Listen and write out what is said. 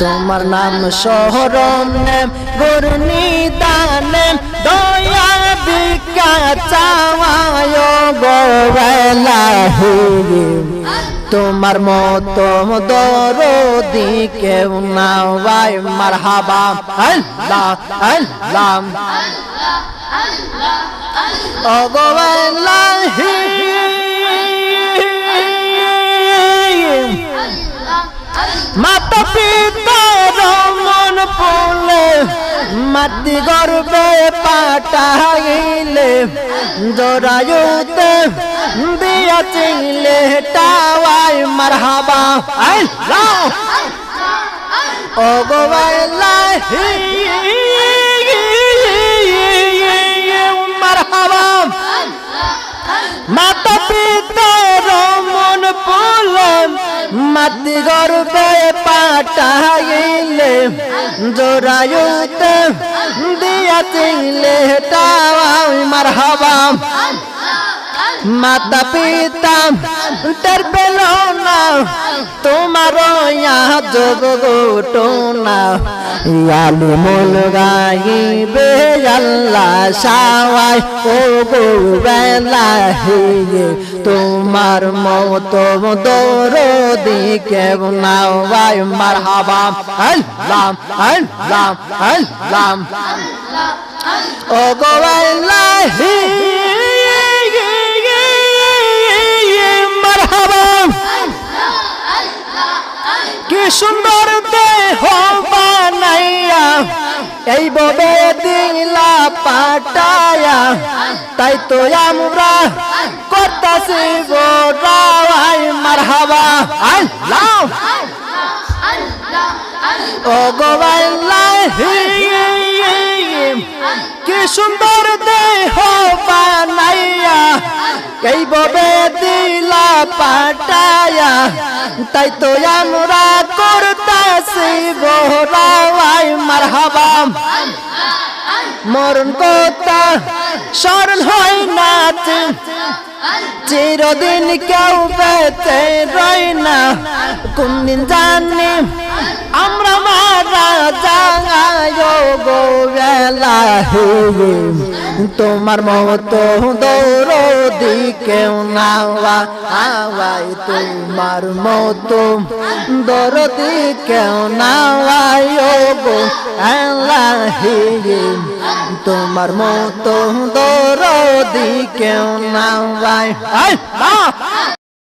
তোমার নাম শহরম নেম গুরনি দানেম দয়া বিকা গোবেলাহি তোমার মতো দরদি কেউ না ভাই মারহাবা। আল্লাহ আল্লাহ। অগোবেলাহি মাতা পুলে মাটি গর্বে পাটাইলে জরায়ুতে দিয়া চিলে টাওয়াই মারহাবা। আল্লাহ ও গোবাইলাহি মারহাবা। মাতা পিতার মন পুলম মাতি গর্বে পাটাইলে জোরায়ুতে দিয়া চিলে টাওয়াই মারহাবা। মাতা পিতা ডর পেল না তোমার যোগ গোটো না ইয়ালি মূল গাইবে আল্লাহ সাওয়াই ও গো বেলা হে তোমার মতো দৌর দিকে নাও ভাই, মারহাবা। আল্লাহ আল্লাহ আল্লাহ ও গো বেলা হে সুন্দর দেহ বানাইয়া, এই ববে দিলা পাটায়া তাই তো আমরা করতাছি গোড়াই মারহাবা। আল্লাহ! ও কি সুন্দর দেহ বানাইয়া, এই ববে দিলা পাটায়া তাই তো আমরা করতাছি গোরাই মারহাবা। মরণ কথা স্মরণ হয় না চিরদিন কেউ বেঁচে রই না। কোন দিন জানি আমরা মারা যাই গো বেলা তোমার মত দৌড়ি কেউ নাওয়া, আওয়াই তোমার মত। দৌড়ি কেউ নাওয়াই আল্লাহি। তোমার মত দৌড়ি কেউ নাওয়াই।